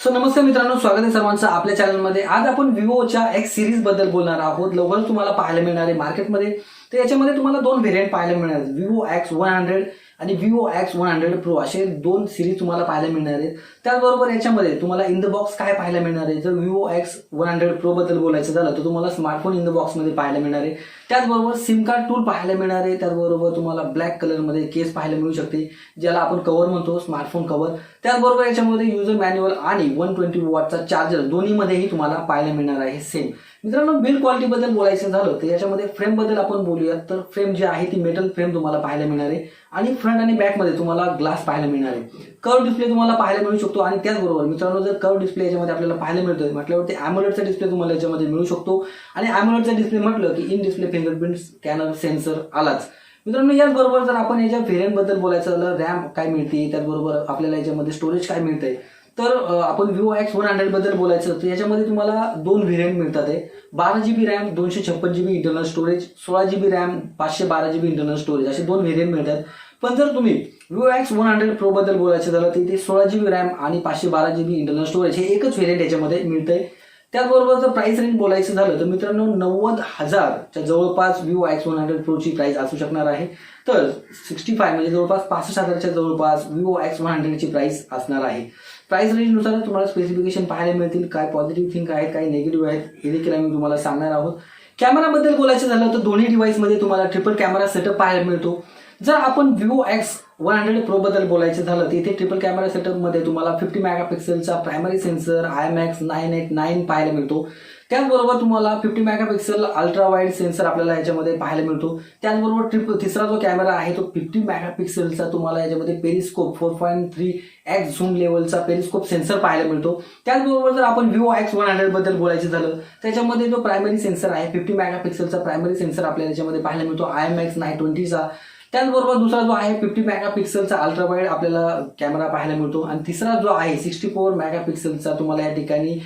So नमस्कार मित्रांनो स्वागत आहे सर्वांचं आपल्या चॅनलमध्ये आज आपण विवोच्या एक्स सिरीजबद्दल बोलणार आहोत. लवकरच तुम्हाला पाहायला मिळणार आहे मार्केटमध्ये तर याच्यामध्ये तुम्हाला दोन व्हेरियंट पाहायला मिळणार आहेत. विवो एक्स वन हंड्रेड आणि Vivo X one hundred pro असे दोन सिरीज तुम्हाला पाहायला मिळणार आहेत. त्याचबरोबर याच्यामध्ये तुम्हाला इन द बॉक्स काय पाहायला मिळणार आहे? जर Vivo X one hundred pro बद्दल बोलायचं झालं तर तुम्हाला स्मार्टफोन इन द बॉक्समध्ये पाहायला मिळणार आहे. त्याचबरोबर सिम कार्ड टूल पाहायला मिळणार आहे. त्याचबरोबर तुम्हाला ब्लॅक कलरमध्ये केस पाहायला मिळू शकते. ज्याला आपण कव्हर म्हणतो स्मार्टफोन कव्हर त्याचबरोबर याच्यामध्ये युजर मॅन्युअल आणि वन ट्वेंटी वॉटचा चार्जर दोन्हीमध्येही तुम्हाला पाहायला मिळणार आहे सेम मित्रांनो बिल्ड क्वालिटीबद्दल बोलायचं झालं तर याच्यामध्ये फ्रेमबद्दल आपण बोलूयात. तर फ्रेम जी आहे ती मेटल फ्रेम तुम्हाला पाहायला मिळणार आहे. आणि फ्रंट आणि बॅकमध्ये तुम्हाला ग्लास पाहायला मिळणार आहे. कर्व डिस्प्ले तुम्हाला पाहायला मिळू शकतो. आणि त्याचबरोबर मित्रांनो जर कर्व डिस्प्ले याच्यामध्ये आपल्याला पाहायला मिळतं म्हटल्यावरती अॅमोलेटचा डिस्प्ले तुम्हाला याच्यामध्ये मिळू शकतो. आणि अॅमोलेटचा डिस्प्ले म्हटलं की in display fingerprint scanner sensor आलाच. मित्रांनो याचबरोबर जर आपण याच्या व्हेरियंटबद्दल बोलायचं झालं रॅम काय मिळते त्याचबरोबर आपल्याला याच्यामध्ये स्टोरेज काय मिळतंय तर आपण विवो एक्स वन हंड्रेडबद्दल बोलायचं तर याच्यामध्ये तुम्हाला दोन व्हेरियंट मिळतात आहे बारा जी बी रॅम दोनशे छप्पन जी बी इंटरनल स्टोरेज सोळा जी बी रॅम पाचशे बारा जी बी इंटरनल स्टोरेज असे दोन व्हेरियंट मिळतात. पण जर तुम्ही Vivo X one hundred pro बद्दल बोलायचं झालं तर ते सोळा जी बी रॅम आणि पाचशे बारा जी बी इंटरनल स्टोरेज हे एकच व्हेरियंट याच्यामध्ये मिळतंय. त्याचबरोबर जर प्राइस रेंज बोलायचं झालं तर मित्रांनो नव्वद हजारच्या जवळपास विवो एक्स वन हंड्रेड प्रोची प्राइस असू शकणार आहे. तर सिक्स्टी फाय म्हणजे जवळपास पासष्ट हजारच्या जवळपास विवो एक्स वन हंड्रेडची प्राइस असणार आहे. प्राइस रेंजनुसार तुम्हाला स्पेसिफिकेशन पाहायला मिळतील काय पॉझिटिव्ह थिंक आहेत काय निगेटिव्ह आहेत हे देखील आम्ही तुम्हाला सांगणार आहोत. कॅमेराबद्दल बोलायचं झालं तर दोन्ही डिव्हाइसमध्ये तुम्हाला ट्रिपल कॅमेरा सेटअप पाहायला मिळतो. जर आपण Vivo X one hundred pro बद्दल बोलायचं झालं तर इथे ट्रिपल कॅमेरा सेटअपमध्ये तुम्हाला fifty मेगापिक्सेलचा primary sensor I M X nine eight nine पाहायला मिळतो. त्याचबरोबर तुम्हाला fifty megapixel ultra wide sensor आपल्याला याच्यामध्ये पाहायला मिळतो. त्याचबरोबर ट्रिप तिसरा जो कॅमेरा आहे तो फिफ्टी मेगापिक्सेलचा तुम्हाला याच्यामध्ये periscope four point three X zoom लेवलचा पेरिस्कोप सेन्सर पाहायला मिळतो. त्याचबरोबर जर आपण विवो एक्स वन हंड्रेडबद्दल बोलायचं झालं त्याच्यामध्ये जो प्रायमरी सेन्सर आहे फिफ्टी मेगापिक्सेलचा प्रायमरी सेन्सर आपल्याला याच्यामध्ये पाहायला मिळतो. आय एम एक्स नाईन ट्वेंटीचा त्याचबरोबर दुसरा जो आहे फिफ्टी मेगापिक्सेलचा अल्ट्रा वाईड आपल्याला कॅमेरा पाहायला मिळतो. आणि तिसरा जो आहे सिक्स्टी फोर मेगापिक्सेलचा तुम्हाला या ठिकाणी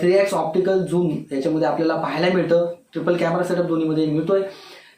थ्री एक्स ऑप्टिकल झूम याच्यामध्ये आपल्याला पाहायला मिळतं. ट्रिपल कॅमेरा सेटअप दोन्हीमध्ये मिळतोय.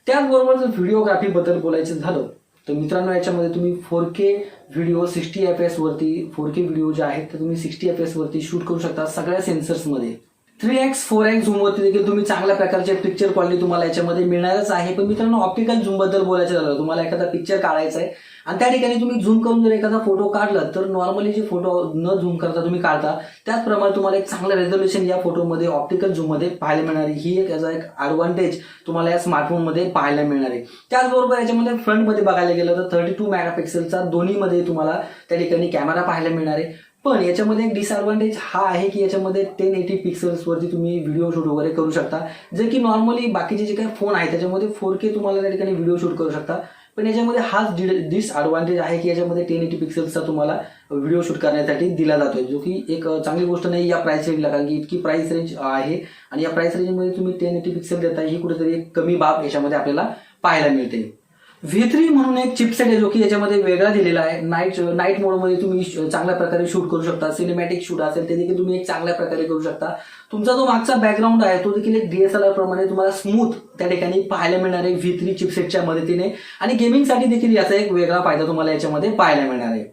त्याचबरोबर जर व्हिडिओग्राफीबद्दल बोलायचं झालं तर मित्रांनो याच्यामध्ये तुम्ही four K video sixty F S वरती फोर के व्हिडिओ जे आहेत ते तुम्ही सिक्स्टी एफ एस वरती शूट करू शकता सगळ्या सेन्सर्समध्ये three X four X zoom वरती देखील तुम्ही चांगल्या प्रकारचे पिक्चर क्वालिटी तुम्हाला याच्यामध्ये मिळणारच आहे. पण मित्रांनो ऑप्टिकल झूमबद्दल बोलायचं झालं तुम्हाला एखादा पिक्चर काढायचा आहे. आणि त्या ठिकाणी तुम्ही झूम करून जर एखादा फोटो काढला तर नॉर्मली जे फोटो न झूम करता तुम्ही काढता त्याचप्रमाणे तुम्हाला एक चांगलं रेझोल्युशन या फोटोमध्ये ऑप्टिकल झूममध्ये पाहायला मिळणार. आहे ही एक याचा एक ॲडव्हान्टेज तुम्हाला या स्मार्टफोनमध्ये पाहायला मिळणार आहे. त्याचबरोबर याच्यामध्ये फ्रंटमध्ये बघायला गेलं तर थर्टी टू मेगापिक्सेलचा दोन्हीमध्ये तुम्हाला त्या ठिकाणी कॅमेरा पाहायला मिळणार आहे. पण याच्यामध्ये एक डिसएडव्हान्टेज हा आहे की याच्यामध्ये टेन एटी पिक्सल्सवरती तुम्ही व्हिडिओ शूट वगैरे करू शकता. जे की नॉर्मली बाकीचे जे काही फोन आहे त्याच्यामध्ये फोर के तुम्हाला त्या ठिकाणी व्हिडिओ शूट करू शकता. पण याच्यामध्ये हाच डिसएडव्हान्टेज आहे की याच्यामध्ये टेन एटी पिक्सल्सचा तुम्हाला व्हिडिओ शूट करण्यासाठी दिला जातोय. जो की एक चांगली गोष्ट नाही या प्राइस रेंजला कारण की इतकी प्राइस रेंज आहे. आणि या प्राइस रेंजमध्ये तुम्ही टेन एटी पिक्सल देता ही कुठेतरी एक कमी बाब याच्यामध्ये आपल्याला पाहायला मिळते. व्ही थ्री म्हणून एक चिपसेट आहे जो की याच्यामध्ये वेगळा दिलेला आहे. नाईट नाईट मोडमध्ये तुम्ही चांगल्या प्रकारे शूट करू शकता. सिनेमॅटिक शूट असेल ते देखील तुम्ही एक चांगल्या प्रकारे करू शकता. तुमचा जो मागचा बॅकग्राऊंड आहे तो देखील एक डीएसएलआर प्रमाणे तुम्हाला स्मूथ त्या ठिकाणी पाहायला मिळणार आहे व्ही थ्री चिपसेटच्या मदतीने. आणि गेमिंगसाठी देखील याचा एक वेगळा फायदा तुम्हाला याच्यामध्ये पाहायला मिळणार आहे.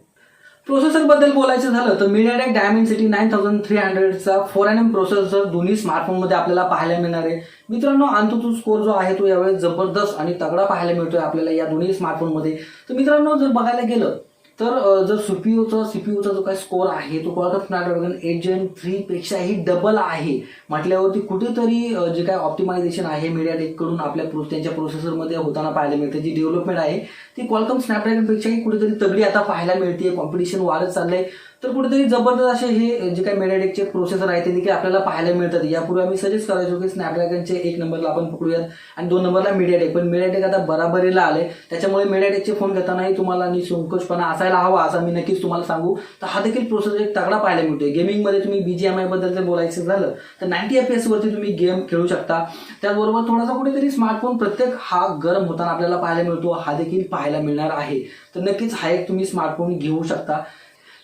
प्रोसेसरबद्दल बोलायचं झालं तर MediaTek Dimensity nine thousand three हंड्रेडचा four N M processor दोन्ही स्मार्टफोनमध्ये आपल्याला पाहायला मिळणार आहे. मित्रांनो अंतुतू स्कोर जो आहे तो यावेळेस जबरदस्त आणि तगडा पाहायला मिळतोय आपल्याला या दोन्ही स्मार्टफोनमध्ये तर मित्रांनो जर बघायला गेलं तर जर सीपीयूचा सीपीयूचा जो काही स्कोअर आहे तो कोळकत स्नॅपड्रॅगन एट जेन थ्री पेक्षाही डबल आहे. म्हटल्यावरती कुठेतरी जे काय ऑप्टिमायझेशन आहे मीडियाटेककडून आपल्या प्रो त्यांच्या प्रोसेसरमध्ये होताना पाहायला मिळते जी डेव्हलपमेंट आहे ती कॉलकम स्नॅपड्रॅगनपेक्षाही कुठेतरी तगडी आता पाहायला मिळते कॉम्पिटिशन वाढत चाललंय. तर कुठेतरी जबरदस्त असे हे जे काही मेडिटेकचे प्रोसेसर आहेत ते देखील आपल्याला पाहायला मिळतात. यापूर्वी आम्ही सजेस्ट करायचो की स्नॅपड्रॅगनचे एक नंबरला आपण पकडूयात आणि दोन नंबरला मीडियाटेक पण मीडियाटेक आता बराबरीला आले त्याच्यामुळे मीडियाटेकचे फोन घेतानाही तुम्हाला निसंकोचपणा असायला हवा असं मी नक्कीच तुम्हाला सांगू. तर हा देखील प्रोसेसर एक तगडा पाहायला मिळतोय. गेमिंगमध्ये तुम्ही बीजीएमआयबद्दल जर बोलायचं झालं तर नाईन्टी एफ एसवरती तुम्ही गेम खेळू शकता. त्याचबरोबर थोडासा कुठेतरी स्मार्टफोन प्रत्येक हा गरम होताना आपल्याला पाहायला मिळतो. हा देखील पाहायला मिळणार आहे. तर नक्कीच हा एक तुम्ही स्मार्टफोन घेऊ शकता.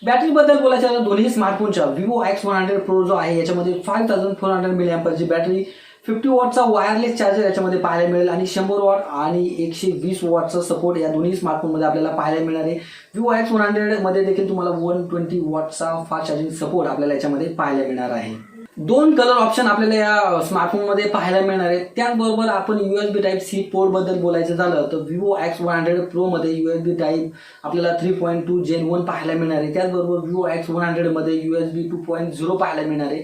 बॅटरी बद्दल बोलायचं झालं दोन्ही स्मार्टफोनच्या Vivo X one hundred pro जो आहे याच्यामध्ये फाईव्ह थाउजंड फोर हंड्रेड मिली ची बॅटरी फिफ्टी वॉटचा वायरलेस चार्जर याच्यामध्ये पाहायला मिळेल आणि शंभर वॉट आणि एकशे वीस वॉटचा सपोर्ट या दोन्ही स्मार्टफोनमध्ये आपल्याला पाहायला मिळणार आहे. विवो एक्स वन हंड्रेडमध्ये देखील तुम्हाला वन ट्वेंटी वॉटचा फास्ट चार्जिंग सपोर्ट आपल्याला याच्यामध्ये पाहायला मिळणार आहे. दोन कलर ऑप्शन आपल्याला या स्मार्टफोनमध्ये पाहायला मिळणार आहे त्याचबरोबर आपण युएसबी टाईप सी पोर्टबद्दल बोलायचं झालं तर Vivo X one hundred pro मध्ये युएसबी टाईप आपल्याला three point two gen one पाहायला मिळणार आहे. त्याचबरोबर विवो एक्स वन हंड्रेडमध्ये युएसबी टू पॉईंट झिरो पाहायला मिळणार आहे.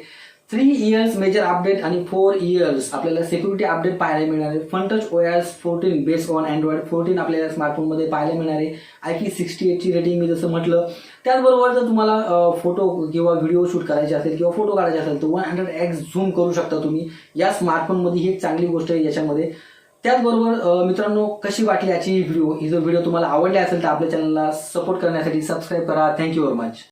थ्री इयर्स मेजर अपडेट आणि फोर इयर्स आपल्याला सिक्युरिटी अपडेट पाहायला मिळणार आहे. Funtouch O S fourteen based on Android fourteen आपल्याला स्मार्टफोनमध्ये पाहायला मिळणार आहे. आय पी सिक्स्टी एटची रेटिंग मी जसं म्हटलं त्याचबरोबर जर तुम्हाला फोटो किंवा व्हिडिओ शूट करायचे असेल किंवा फोटो काढायचे असेल तर वन हंड्रेड एक्स झूम करू शकता तुम्ही. या स्मार्टफोनमध्ये ही एक चांगली गोष्ट आहे याच्यामध्ये. त्याचबरोबर मित्रांनो कशी वाटली याची व्हिडिओ ही जर व्हिडिओ तुम्हाला आवडली असेल तर आपल्या चॅनलला सपोर्ट करण्यासाठी सबस्क्राईब करा. Thank you very much